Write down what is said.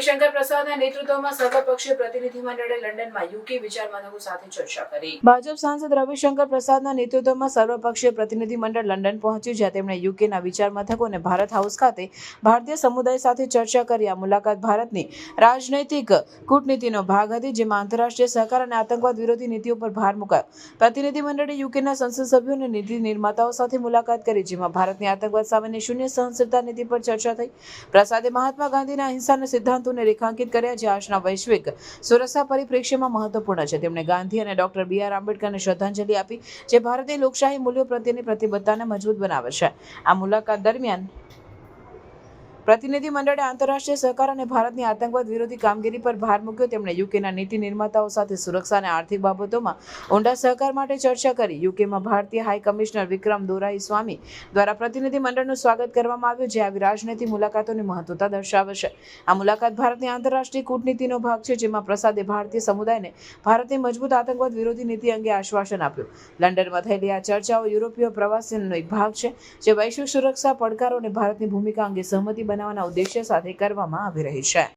રવિશંકર પ્રસાદના નેતૃત્વમાં સર્વપક્ષીય પ્રતિનિધિ મંડળે લંડનમાં યુકે વિચાર મથકો સાથે ચર્ચા કરી. ભાજપ સાંસદ રવિશંકર પ્રસાદના નેતૃત્વમાં સર્વપક્ષીય પ્રતિનિધિ મંડળ લંડન પહોંચ્યું, જ્યાં તેમણે યુકેના વિચાર મથકો અને ભારત હાઉસ ખાતે ભારતીય સમુદાય સાથે ચર્ચા કરી. આ મુલાકાત ભારતની રાજનૈતિક કૂટનીતિનો ભાગ હતી, જેમાં આંતરરાષ્ટ્રીય સહકાર અને આતંકવાદ વિરોધી નીતિઓ પર ભાર મુકાયો. પ્રતિનિધિ મંડળે યુકેના સંસદ સભ્યો અને નીતિ નિર્માતાઓ સાથે મુલાકાત કરી, જેમાં ભારતની આતંકવાદ સામેની શૂન્ય સહનશીલતા નીતિ પર ચર્ચા થઈ. પ્રસાદે મહાત્મા ગાંધીના અહિંસાના સિદ્ધાંતોને રેખાંકિત કર્યા જે આજના વૈશ્વિક સુરક્ષા પરિપ્રેક્ષ્યમાં મહત્વપૂર્ણ છે. તેમણે ગાંધી અને ડોક્ટર બી આર આંબેડકરને શ્રદ્ધાંજલિ આપી, જે ભારતીય લોકશાહી મૂલ્યો પ્રત્યેની પ્રતિબદ્ધતાને મજબૂત બનાવે છે. આ મુલાકાત દરમિયાન પ્રતિનિધિ આંતરરાષ્ટ્રીય સહકાર અને ભારતની આતંકવાદ વિરોધી કામગીરી પર ભાર મૂક્યો. તેમણે યુકેના નીતિ નિર્માતાઓ સાથે સુરક્ષા અને આર્થિક બાબતોમાં ઊંડા સહકાર માટે ચર્ચા કરી. યુકેમાં ભારતીય high commissioner Vikram Doraiswamy દ્વારા પ્રતિનિધિ મંડળનું સ્વાગત કરવામાં આવ્યું, જે આવી રાજનૈતિક મુલાકાતોની મહત્વતા દર્શાવે છે આ મુલાકાત ભારતની આંતરરાષ્ટ્રીય કૂટનીતિનો ભાગ છે, જેમાં પ્રસાદે ભારતીય સમુદાયને ભારતની મજબૂત આતંકવાદ વિરોધી નીતિ અંગે આશ્વાસન આપ્યું. લંડનમાં થયેલી આ ચર્ચાઓ યુરોપીય પ્રવાસીનો એક ભાગ છે, જે વૈશ્વિક સુરક્ષા પડકારો અને ભારતની ભૂમિકા અંગે સહમતિ બનાવવાના ઉદ્દેશ્ય સાથે કરવામાં આવી રહી છે.